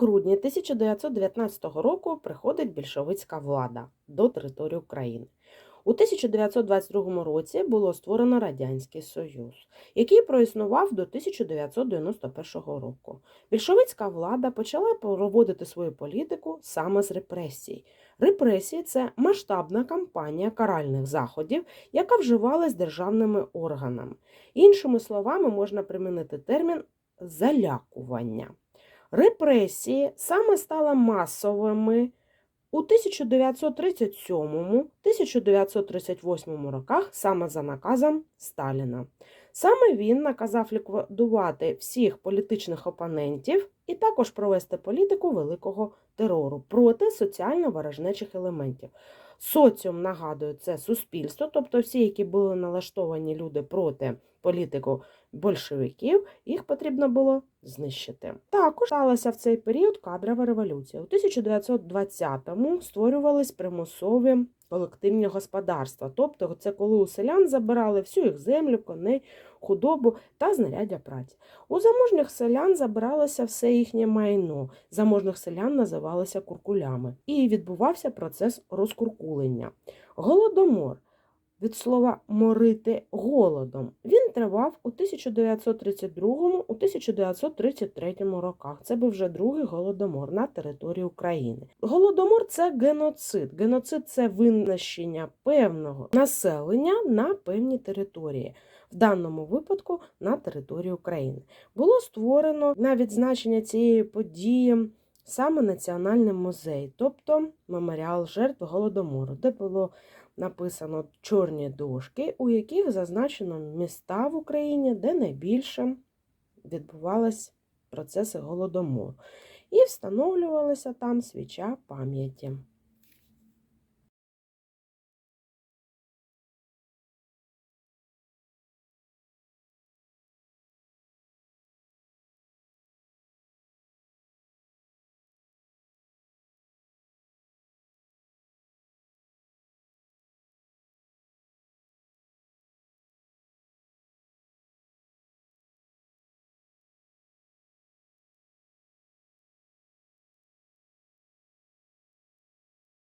грудні 1919 року приходить більшовицька влада до території України. У 1922 році було створено Радянський Союз, який проіснував до 1991 року. Більшовицька влада почала проводити свою політику саме з репресій. Репресії це масштабна кампанія каральних заходів, яка вживалась державними органами. Іншими словами, можна примінити термін залякування. Репресії саме стали масовими у 1937-1938 роках саме за наказом Сталіна. Саме він наказав ліквідувати всіх політичних опонентів і також провести політику великого терору проти соціально ворожнечих елементів. Соціум нагадую, це суспільство, тобто всі, які були налаштовані люди проти політику большевиків, їх потрібно було знищити. Також сталася в цей період кадрова революція. У 1920-му створювались примусові колективні господарства, тобто це коли у селян забирали всю їх землю, коней, худобу та знаряддя праці. У заможних селян забиралося все їхнє майно. Заможних селян називалися куркулями, і відбувався процес розкуркулення. Голодомор від слова морити голодом. Він тривав у 1932-1933 роках. Це був вже другий голодомор на території України. Голодомор це геноцид. Геноцид це винищення певного населення на певній території. В даному випадку на території України було створено на відзначення цієї події саме Національний музей, тобто меморіал жертв голодомору, де було написано чорні дошки, у яких зазначено міста в Україні, де найбільше відбувалися процеси голодомору. І встановлювалася там свіча пам'яті.